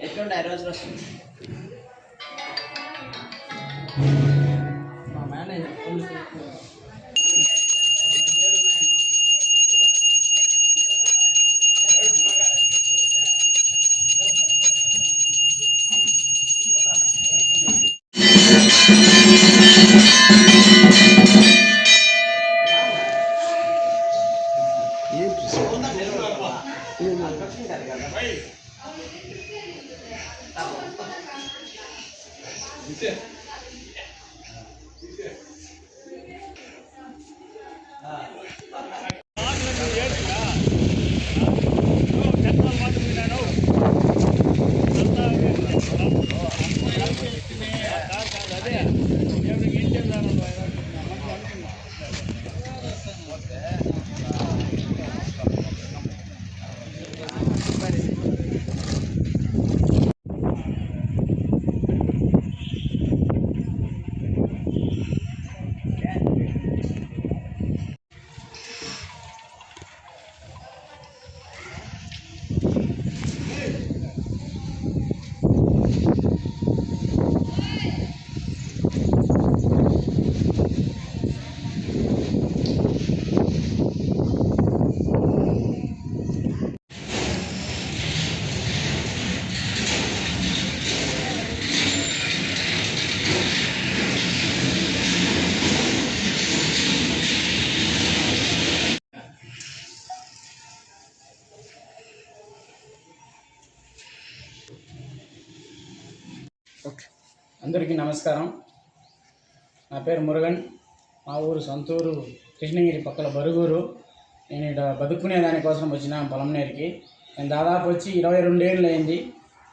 ఎట్లుండే రోజులు వస్తుంది మా మేనేజర్ 我们去见 అందరికీ నమస్కారం. నా పేరు మురుగన్. మా ఊరు సొంతూరు కృష్ణగిరి పక్కల బరుగురు. నేను ఇక్కడ బతుకునే దానికోసం వచ్చిన పొలంనేరికి నేను దాదాపు వచ్చి ఇరవై రెండేళ్ళు అయింది.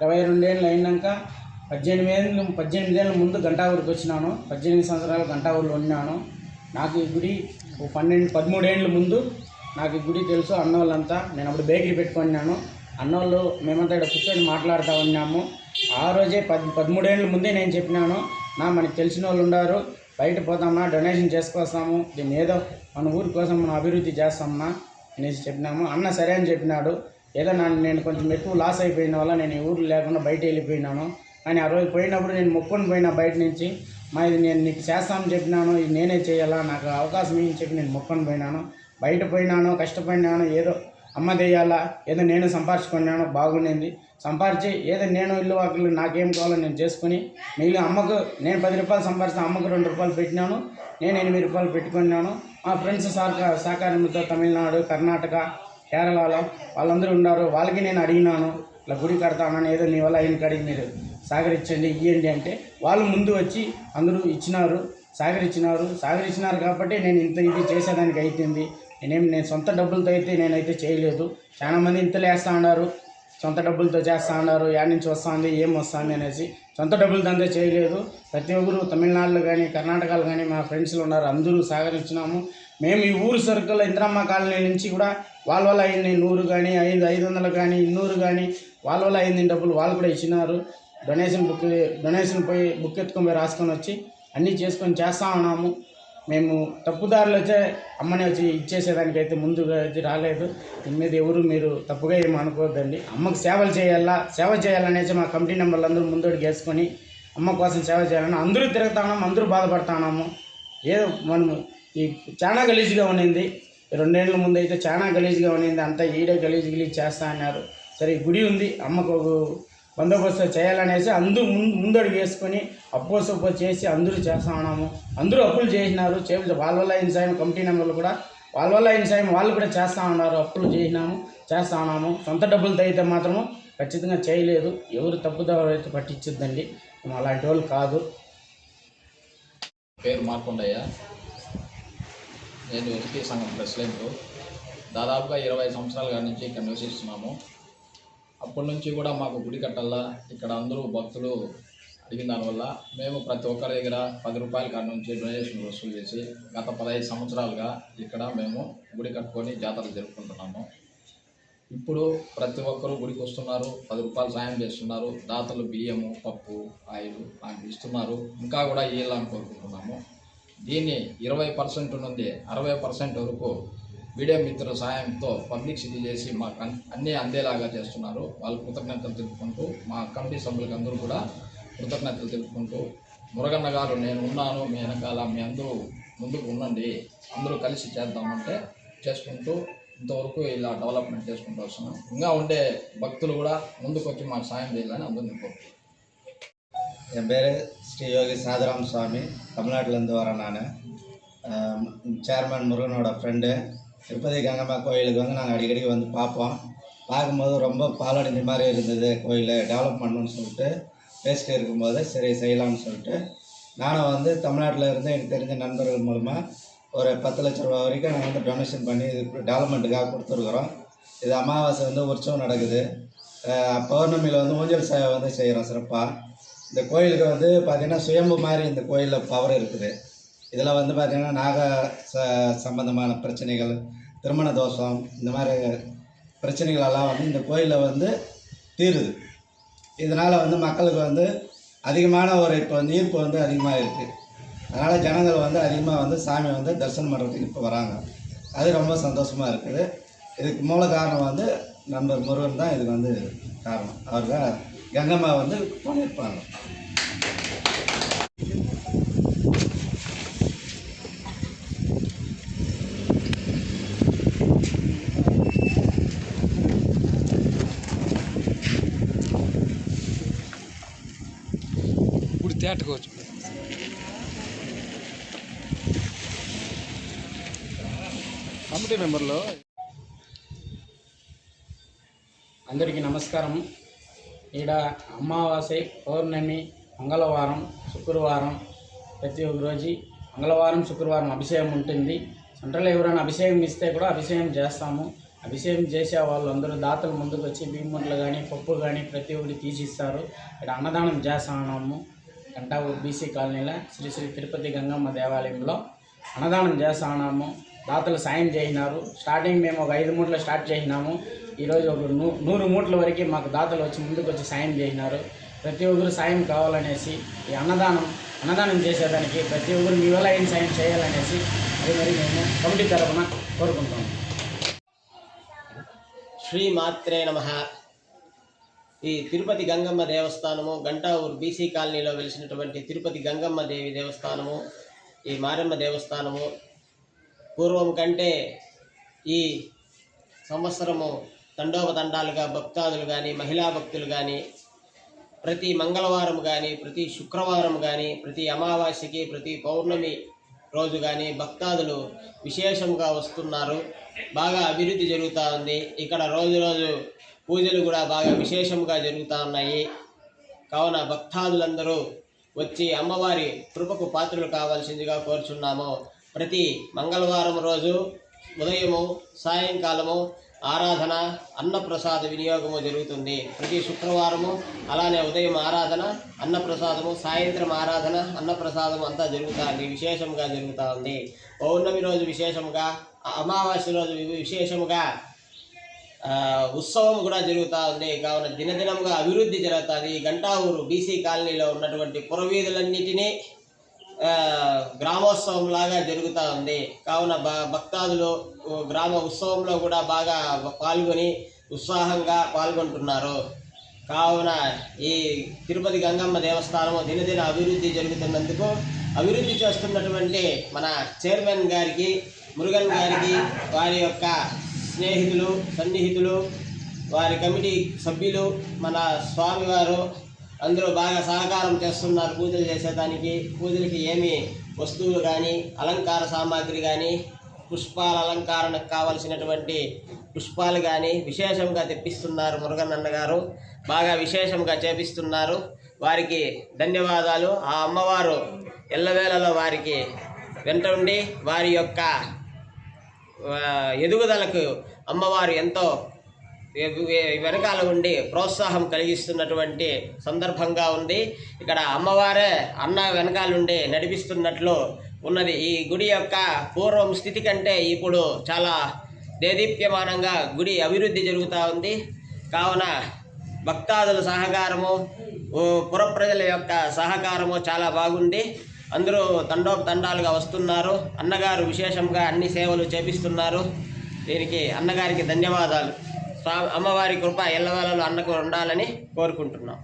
ఇరవై రెండేళ్ళు అయినాక పద్దెనిమిది ఏళ్ళు పద్దెనిమిది ఏళ్ళ ముందు గంటా ఊరికి వచ్చినాను. పద్దెనిమిది సంవత్సరాలు గంటా ఊరిలో ఉన్నాను. నాకు ఈ గుడి పన్నెండు పదమూడేళ్ళ ముందు నాకు ఈ గుడి తెలుసు అన్న వాళ్ళంతా నేను అప్పుడు బేకరీ పెట్టుకున్నాను అన్నోళ్ళు మేమంతా ఇక్కడ కూర్చొని మాట్లాడుతూ ఉన్నాము. ఆ రోజే పద్ పదమూడేళ్ళ ముందే నేను చెప్పినాను నా మనకి తెలిసిన వాళ్ళు ఉన్నారు బయట పోతామన్నా డొనేషన్ చేసుకొస్తాము దీన్ని ఏదో మన ఊరి కోసం మనం అభివృద్ధి చేస్తామన్నా అనేసి చెప్పినాము. అన్న సరే అని చెప్పినాడు. ఏదో నన్ను నేను కొంచెం ఎక్కువ లాస్ అయిపోయిన వల్ల నేను ఈ ఊరు లేకుండా బయట వెళ్ళిపోయినాను. కానీ ఆ రోజు పోయినప్పుడు నేను మొక్కుని పోయినా బయట నుంచి మా ఇది నేను నీకు చేస్తామని చెప్పినాను ఇది నేనే చేయాలా నాకు అవకాశం ఏం చెప్పి నేను మొక్కుని పోయినాను. బయట పోయినాను కష్టపడినాను ఏదో అమ్మ తెయ్యాలా ఏదో నేను సంపాదించుకున్నాను బాగుండింది. సంపాదించి ఏదో నేను ఇల్లు వాకిలు నాకేం కావాలో నేను చేసుకుని మిగిలిన అమ్మకు నేను పది రూపాయలు సంపాదిస్తే అమ్మకు రెండు రూపాయలు పెట్టినాను నేను ఎనిమిది రూపాయలు పెట్టుకున్నాను. మా ఫ్రెండ్స్ సహకార సహకారంతో తమిళనాడు కర్ణాటక కేరళలో వాళ్ళందరూ ఉన్నారు. వాళ్ళకి నేను అడిగినాను ఇట్లా గుడి కడతానని ఏదో నీ వల్ల అయిన కాడికి మీరు సహకరించండి ఇవ్వండి అంటే వాళ్ళు ముందు వచ్చి అందరూ ఇచ్చినారు సహకరించినారు. సహకరించినారు కాబట్టి నేను ఇంత ఇది చేసేదానికి అయిపోయింది. నేనేం నేను సొంత డబ్బులతో అయితే నేనైతే చేయలేదు. చాలామంది ఇంతలో వేస్తా ఉన్నారు సొంత డబ్బులతో చేస్తా ఉన్నారు యాడ్ నుంచి వస్తుంది ఏం వస్తుంది అనేసి. సొంత డబ్బులతో అంతా చేయలేదు. ప్రతి ఒక్కరు తమిళనాడులో కానీ కర్ణాటకలో కానీ మా ఫ్రెండ్స్లు ఉన్నారు. అందరూ సహకరించినాము. మేము ఈ ఊరు సర్కిల్ ఇంద్రమ్మ కాలనీ నుంచి కూడా వాళ్ళ వల్ల అయింది నూరు కానీ ఐదు ఐదు వందలు కానీ ఇన్నూరు కానీ వాళ్ళ వల్ల అయింది డబ్బులు. వాళ్ళు కూడా ఇచ్చినారు. డొనేషన్ బుక్ డొనేషన్ పోయి బుక్ ఎత్తుకొని పోయి రాసుకొని వచ్చి అన్నీ చేసుకొని చేస్తా ఉన్నాము. మేము తప్పుదారులు వచ్చే అమ్మని వచ్చి ఇచ్చేసేదానికి అయితే ముందుగా అయితే రాలేదు. దీని మీద ఎవరు మీరు తప్పుగా ఏమి అనుకోవద్దండి. అమ్మకు సేవలు చేయాలా సేవ చేయాలనేసి మా కమిటీ నెంబర్లు అందరూ ముందోడికి వేసుకొని అమ్మ కోసం సేవ చేయాలని అందరూ తిరుగుతున్నాము అందరూ బాధపడుతున్నాము. ఏదో మనము ఈ చాలా గలీజ్గా ఉండింది రెండేళ్ళ ముందు అయితే చాలా గలీజ్గా ఉండింది అంతా ఈడే గలీజ్ గలీజ్ చేస్తా అన్నారు. సరే గుడి ఉంది. అమ్మకు బందోబస్తు చేయాలనేసి అందరూ ముందు ముందడుగు వేసుకొని అప్పో సొప్పో చేసి అందరూ చేస్తా ఉన్నాము అందరూ అప్పులు చేసినారు. చే వాళ్ళ వల్ల అయిన సాయం? కమిటీ నెంబర్లు కూడా వాళ్ళ వల్ల అయిన సాయం? వాళ్ళు కూడా చేస్తూ ఉన్నారు. అప్పులు చేసినాము చేస్తా ఉన్నాము. సొంత డబ్బులతో అయితే మాత్రము ఖచ్చితంగా చేయలేదు. ఎవరు తప్పుదారు అయితే పట్టించద్దండి. మేము అలాంటి వాళ్ళు కాదు. పేరు మార్కొండయ్య. నేను ఎల్పీ సంఘం ప్రెసిడెంట్. దాదాపుగా ఇరవై సంవత్సరాల నుంచి ఇక్కడ నివసిస్తున్నాము. అప్పటి నుంచి కూడా మాకు గుడి కట్టాలా ఇక్కడ అందరూ భక్తులు అడిగిన దానివల్ల మేము ప్రతి ఒక్కరి దగ్గర పది రూపాయల కాడ నుంచి డొనేషన్ వసూలు చేసి గత పదహైదు సంవత్సరాలుగా ఇక్కడ మేము గుడి కట్టుకొని జాతర జరుపుకుంటున్నాము. ఇప్పుడు ప్రతి ఒక్కరూ గుడికి వస్తున్నారు పది రూపాయలు సాయం చేస్తున్నారు దాతలు బియ్యము పప్పు ఆయిల్ లాంటివి ఇస్తున్నారు. ఇంకా కూడా ఇవ్వాలని కోరుకుంటున్నాము దీన్ని ఇరవై పర్సెంట్ నుండి అరవై పర్సెంట్ వరకు మీడియా మిత్రుల సాయంతో పబ్లిసిటీ చేసి మాకు అన్- అన్నీ అందేలాగా చేస్తున్నారు వాళ్ళ కృతజ్ఞతలు తెలుపుకుంటూ మా కమిటీ సభ్యులకు అందరూ కూడా కృతజ్ఞతలు తెలుపుకుంటూ మురగన్న గారు నేను ఉన్నాను మీ వెనకాల మీ అందరూ ముందుకు ఉండండి అందరూ కలిసి చేద్దామంటే చేసుకుంటూ ఇంతవరకు ఇలా డెవలప్మెంట్ చేసుకుంటూ వస్తున్నాం ఇంకా ఉండే భక్తులు కూడా ముందుకు వచ్చి మాకు సాయం చేయాలని అందరినీ కోరుతున్నాను என் பேர் ஸ்ரீ யோகி சாதராம் சுவாமி தமிழ்நாட்டிலேருந்து வரேன் நான் சேர்மன் முருகனோட ஃப்ரெண்டு திருப்பதி கங்கம்மா கோயிலுக்கு வந்து நாங்கள் அடிக்கடி வந்து பார்ப்போம். பார்க்கும்போது ரொம்ப பாலடைஞ்ச மாதிரி இருந்தது. கோயில் டெவலப் பண்ணணும்னு சொல்லிட்டு பேசிட்டு இருக்கும்போது சரி செய்யலாம்னு சொல்லிட்டு. நானும் வந்து தமிழ்நாட்டில் இருந்து எனக்கு தெரிஞ்ச நண்பர்கள் மூலமாக ஒரு பத்து லட்ச ரூபா வரைக்கும் நாங்கள் வந்து டொனேஷன் பண்ணி இது டெவலப்மெண்ட்டுக்காக கொடுத்துருக்குறோம். இது அமாவாசை வந்து உற்சவம் நடக்குது. பௌர்ணமியில் வந்து ஊஞ்சல் சேவை வந்து செய்கிறோம் சிறப்பாக இந்த கோயிலுக்கு வந்து பார்த்திங்கன்னா சுயம்பு மாதிரி இந்த கோயிலில் பவர் இருக்குது. இதில் வந்து பார்த்திங்கன்னா நாக ச சம்பந்தமான பிரச்சனைகள் திருமண தோஷம் இந்த மாதிரி பிரச்சனைகளெல்லாம் வந்து இந்த கோயிலில் வந்து தீருது. இதனால் வந்து மக்களுக்கு வந்து அதிகமான ஒரு இப்போ வந்து ஈர்ப்பு வந்து அதிகமாக இருக்குது அதனால் ஜனங்கள் வந்து அதிகமாக வந்து சாமி வந்து தரிசனம் பண்ணுறதுக்கு இப்போ வராங்க. அது ரொம்ப சந்தோஷமாக இருக்குது. இதுக்கு மூல காரணம் வந்து நண்பர் முருகன் தான் இதுக்கு வந்து காரணம். அவர் தான் கங்கம்மா வந்து பண்ணியிருப்பாங்க. తేటకోవచ్చు కమిటీ మెంబర్లో. అందరికీ నమస్కారం. ఈడ అమావాస్య పౌర్ణమి మంగళవారం శుక్రవారం ప్రతి ఒక్క రోజు మంగళవారం శుక్రవారం అభిషేకం ఉంటుంది. సెంట్రల్ ఎవరైనా అభిషేకం ఇస్తే కూడా అభిషేకం చేస్తాము. అభిషేకం చేసే వాళ్ళు అందరూ దాతలు ముందుకు వచ్చి బియ్యముంటలు కానీ పప్పు కానీ ప్రతి ఒక్కటి తీసిస్తారు. ఇక్కడ అన్నదానం చేస్తున్నాము గంటావూరు బీసీ కాలనీలో శ్రీ శ్రీ తిరుపతి గంగమ్మ దేవాలయంలో అన్నదానం చేస్తున్నాము. దాతలు సాయం చేసినారు. స్టార్టింగ్ మేము ఒక ఐదు మూటలు స్టార్ట్ చేసినాము. ఈరోజు ఒక నూ నూరు మూటల వరకు మాకు దాతలు వచ్చి ముందుకు వచ్చి సాయం చేసినారు. ప్రతి ఒక్కరు సాయం కావాలనేసి ఈ అన్నదానం అన్నదానం చేసేదానికి ప్రతి ఒక్కరు మీ వల్ల ఏం సాయం చేయాలనేసి అది మరి మేము కమిటీ తరఫున కోరుకుంటాము శ్రీ మాత్రే నమ. ఈ తిరుపతి గంగమ్మ దేవస్థానము గంటావూరు బీసీ కాలనీలో వెలిసినటువంటి తిరుపతి గంగమ్మ దేవి దేవస్థానము ఈ మారమ్మ దేవస్థానము పూర్వం కంటే ఈ సంవత్సరము తండోపతండాలుగా భక్తాదులు కానీ మహిళా భక్తులు కానీ ప్రతి మంగళవారం కానీ ప్రతి శుక్రవారం కానీ ప్రతి అమావాస్యకి ప్రతి పౌర్ణమి రోజు కానీ భక్తాదులు విశేషంగా వస్తున్నారు. బాగా అభివృద్ధి జరుగుతూ ఉంది. ఇక్కడ రోజు రోజు పూజలు కూడా బాగా విశేషంగా జరుగుతూ ఉన్నాయి. కావున భక్తాదులందరూ వచ్చి అమ్మవారి కృపకు పాత్రలు కావాల్సిందిగా కోరుచున్నాము. ప్రతి మంగళవారం రోజు ఉదయము సాయంకాలము ఆరాధన అన్నప్రసాద వినియోగము జరుగుతుంది. ప్రతి శుక్రవారము అలానే ఉదయం ఆరాధన అన్నప్రసాదము సాయంత్రం ఆరాధన అన్నప్రసాదము అంతా జరుగుతుంది విశేషంగా జరుగుతూ ఉంది. పౌర్ణమి రోజు విశేషంగా అమావాస్య రోజు విశేషముగా ఉత్సవం కూడా జరుగుతూ ఉంది. కావున దినదినంగా అభివృద్ధి జరుగుతుంది. గంటావూరు బీసీ కాలనీలో ఉన్నటువంటి పురవీధులన్నిటినీ గ్రామోత్సవం లాగా జరుగుతూ ఉంది. కావున భ- భక్తాదులు గ్రామ ఉత్సవంలో కూడా బాగా పాల్గొని ఉత్సాహంగా పాల్గొంటున్నారు. కావున ఈ తిరుపతి గంగమ్మ దేవస్థానము దినదిన అభివృద్ధి జరుగుతున్నందుకు అభివృద్ధి చేస్తున్నటువంటి మన చైర్మన్ గారికి మురుగన్ గారికి వారి యొక్క స్నేహితులు సన్నిహితులు వారి కమిటీ సభ్యులు మన స్వామివారు అందరూ బాగా సహకారం చేస్తున్నారు పూజలు చేసేదానికి. పూజలకి ఏమి వస్తువులు కానీ అలంకార సామాగ్రి కానీ పుష్పాల అలంకారణకు కావలసినటువంటి పుష్పాలు కానీ విశేషంగా తెప్పిస్తున్నారు మురుగన్నన్న గారు. బాగా విశేషంగా చేపిస్తున్నారు. వారికి ధన్యవాదాలు. ఆ అమ్మవారు ఎల్లవేళలో వారికి వెంట ఉండి వారి యొక్క ఎదుగుదలకు అమ్మవారు ఎంతో వెనకాల ఉండి ప్రోత్సాహం కలిగిస్తున్నటువంటి సందర్భంగా ఉంది. ఇక్కడ అమ్మవారే అన్న వెనకాల ఉండి నడిపిస్తున్నట్లు ఉన్నది. ఈ గుడి యొక్క పూర్వం స్థితి కంటే ఇప్పుడు చాలా దేదీప్యమానంగా గుడి అభివృద్ధి జరుగుతూ ఉంది. కావున భక్తాదుల సహకారము పురప్రజల యొక్క సహకారము చాలా బాగుంది. అందరూ తండోపతండాలుగా వస్తున్నారు. అన్నగారు విశేషంగా అన్ని సేవలు చేపిస్తున్నారు. దీనికి అన్నగారికి ధన్యవాదాలు. స్వామి అమ్మవారి కృప ఎల్లవేళలో అన్నకు ఉండాలని కోరుకుంటున్నాం.